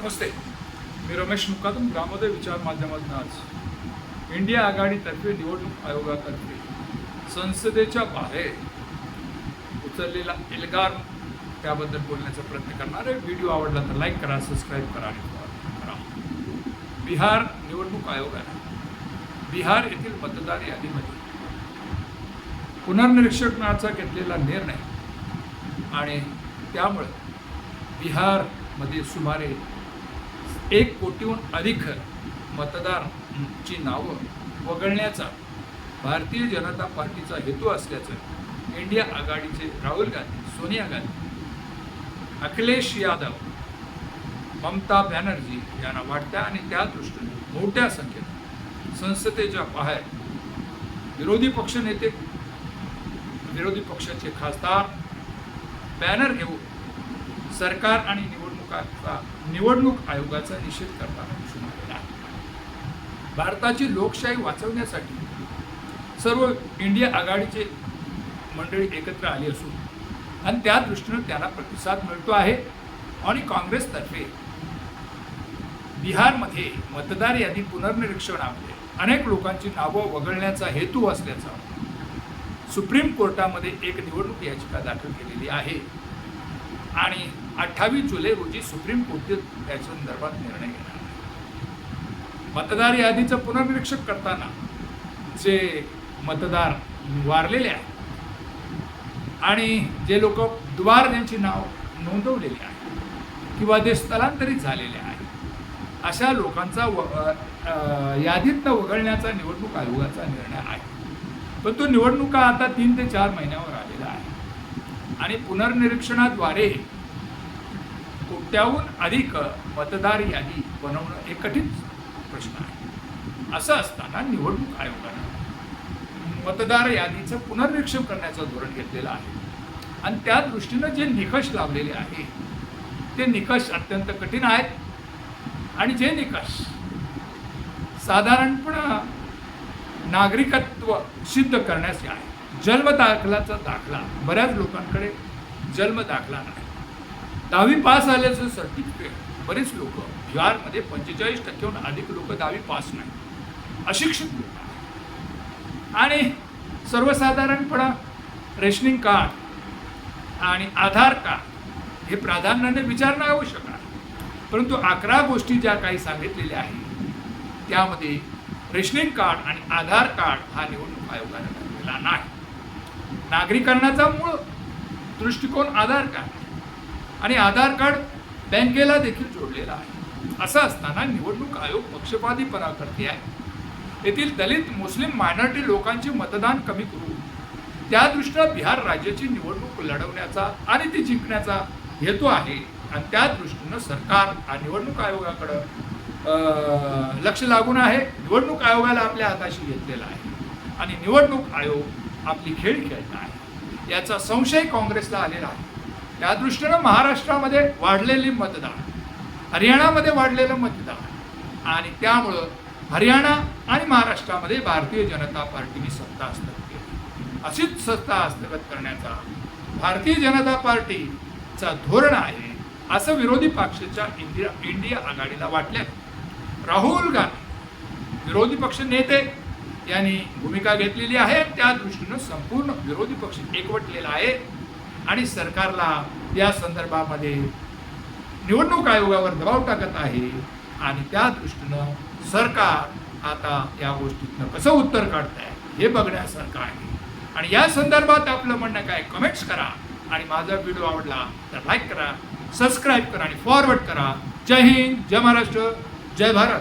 नमस्ते. मी रमेश मुकादम ग्रामोदय विचार माध्यमातून आज इंडिया आघाडीतर्फे निवडणूक आयोगातर्फे संसदेच्या बाहेर उचललेला एल्गार त्याबद्दल बोलण्याचा प्रयत्न करणारे व्हिडिओ आवडला तर लाईक करा सबस्क्राईब करा आणि करा. बिहार निवडणूक आयोगाने बिहार येथील मतदार यादीमध्ये पुनर्निरीक्षणाचा घेतलेला निर्णय आणि त्यामुळे बिहारमध्ये सुमारे एक कोटीहून अधिक मतदारांची नावं वगळण्याचा भारतीय जनता पार्टीचा हेतू असल्याचं इंडिया आघाडीचे राहुल गांधी सोनिया गांधी अखिलेश यादव ममता बॅनर्जी यांना वाटत्या आणि त्या दृष्टीने मोठ्या संख्येत संसदेच्या बाहेर विरोधी पक्षनेते विरोधी पक्षाचे खासदार बॅनर घेऊन सरकार आणि निवडणुकाचा निवडणूक आयोगाचा निषेध करताना दिसून आलेला आहे. भारताची लोकशाही वाचवण्यासाठी सर्व इंडिया आघाडीचे मंडळी एकत्र आली असून आणि त्या दृष्टीनं त्याला प्रतिसाद मिळतो आहे. आणि काँग्रेसतर्फे बिहारमध्ये मतदार यादी पुनर्निरीक्षणामध्ये अनेक लोकांची नावं वगळण्याचा हेतू असल्याचा सुप्रीम कोर्टामध्ये एक निवडणूक याचिका दाखल केलेली आहे. आणि अठ्ठावीस जुलै रोजी सुप्रीम कोर्ट या संदर्भात निर्णय घेणार मतदार यादीचं पुनर्निरीक्षण करताना जे मतदार वारलेले आहेत आणि जे लोक द्वार यांची नाव नोंदवलेली आहे किंवा ते स्थलांतरित झालेले आहेत अशा लोकांचा व यादीतनं वगळण्याचा निवडणूक आयोगाचा निर्णय आहे. पण तो निवडणुका आता तीन ते चार महिन्यावर आलेला आहे. आणि पुनर्निरीक्षणाद्वारे कोट्याहून अधिक मतदार यादी बनवणं हे कठीण प्रश्न आहे. असं असताना निवडणूक आयोगानं मतदार यादीचं पुनर्निरीक्षण करण्याचं धोरण घेतलेलं आहे. आणि त्या दृष्टीनं जे निकष लावलेले आहे ते निकष अत्यंत कठीण आहेत. आणि जे निकष साधारणपणे नागरिकत्व सिद्ध करण्याचे आहे जन्म दाखलाचा दाखला बऱ्याच लोकांकडे जन्म दाखला नाही. दहावी पास झाल्याचं सर्टिफिकेट बरेच लोक बिहारमध्ये पंचेचाळीस टक्क्याहून अधिक लोक दहावी पास नाही अशिक्षित लोक आणि सर्वसाधारणपणा रेशनिंग कार्ड आणि आधार कार्ड हे प्राधान्याने विचारणं आवश्यक आहे. परंतु अकरा गोष्टी ज्या काही सांगितलेल्या आहेत त्यामध्ये रेशनिंग कार्ड आणि आधार कार्ड हा निवडणूक आयोगाने ठरलेला नाही. नागरीकरणाचा मूळ दृष्टिकोन आधार कार्ड. आणि आधार कार्ड बँकेला देखील जोडलेला आहे. असं असताना निवडणूक आयोग पक्षपातीपणा करते आहे. येथील दलित मुस्लिम मायनॉरिटी लोकांचे मतदान कमी करू. त्यादृष्ट्या बिहार राज्याची निवडणूक लढवण्याचा आणि ती जिंकण्याचा हेतू आहे. आणि त्या दृष्टीनं सरकार हा निवडणूक आयोगाकडं लक्ष लागून आहे. निवडणूक आयोगाला आपल्या हाताशी घेतलेला आहे. आणि निवडणूक आयोग आपली खेळ खेळत आहे. याचा संशय काँग्रेसला आलेला आहे. त्या दृष्टीनं महाराष्ट्रामध्ये वाढलेली मतदान हरियाणामध्ये वाढलेलं मतदान आणि त्यामुळं हरियाणा आणि महाराष्ट्रामध्ये भारतीय जनता पार्टीने सत्ता हस्तगत केली. अशीच सत्ता हस्तगत करण्याचा भारतीय जनता पार्टीचा धोरण आहे असं विरोधी पक्षाच्या इंडिया इंडिया आघाडीला वाटल्या. राहुल गांधी विरोधी पक्ष नेते यांनी भूमिका घेतलेली आहे. त्या दृष्टीनं संपूर्ण विरोधी पक्ष एकवटलेला आहे. आणि सरकारला या संदर्भामध्ये निवडणूक आयोगावर दबाव टाकत आहे. आणि त्या दृष्टीनं सरकार आता या गोष्टीतनं कसं उत्तर काढत आहे हे बघण्यासारखं आहे. आणि या संदर्भात आपलं म्हणणं काय कमेंट्स करा. आणि माझा व्हिडिओ आवडला तर लाईक करा सबस्क्राईब करा आणि फॉरवर्ड करा. जय हिंद जय महाराष्ट्र जय भारत.